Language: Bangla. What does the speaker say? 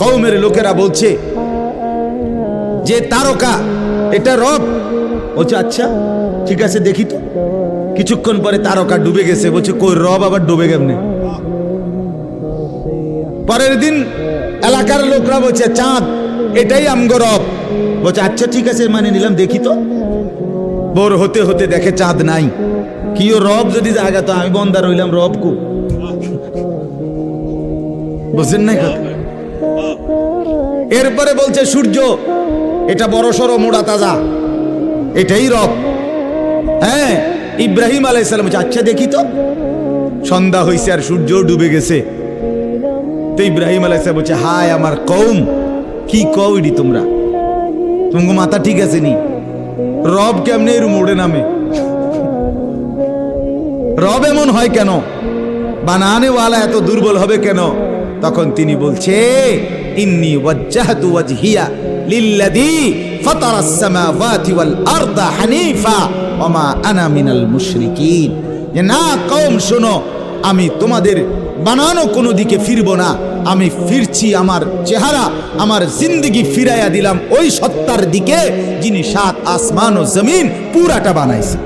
কৌমের লোকেরা বলছে যে তারকা, এটা রব। বলছে আচ্ছা ঠিক আছে, দেখি তো। কিছুক্ষণ পরে তারকা ডুবে গেছে। বলছে, কই, রব আবার ডুবে কেমনে? পরের দিন এলাকার লোকরা বলছে, চাঁদ, এটাই আমগো রব। বলছে আচ্ছা ঠিক আছে মানে নিলাম, দেখি তো। বোর হতে হতে দেখে চাঁদ নাই। কি ও রব যদি জায়গা, তো আমি বন্দা রইলাম রব কু। বুঝছেন না কথা? এরপরে বলছে, সূর্য, এটা বড় সড়ো মোড়া তাজা। এটাই রব। হ্যাঁ ইব্রাহিম আলাইসালাম আচ্ছা দেখি তো। সন্ধ্যা হয়েছে আর সূর্য ডুবে গেছে। তো ইব্রাহিম আলাইসালাম বলছে, হায় আমার কৌম কি কও ইডি তোমরা? তোমাকে মাথা ঠিক আছে নি? রব কেমনে এর মোড়ে নামে? রব এমন হয় কেন? বানানেওয়ালা এত দুর্বল হবে কেন? তখন তিনি বলছে, ইন্নি ওয়াজ্জাহতু ওয়াজহিয়া লিল্লাযী ফাতারাস সামাওয়াতি ওয়াল আরদা হানিফা ওয়া মা আনা মিনাল মুশরিকিন। যে, না, কওম, শোনো, আমি তোমাদের বানানো কোনো দিকে ফিরব না। আমি ফিরছি, আমার চেহারা, আমার জিন্দগি ফিরাইয়া দিলাম ওই সত্তার দিকে যিনি সাত আসমান ও জমিন পুরাটা বানাইছে।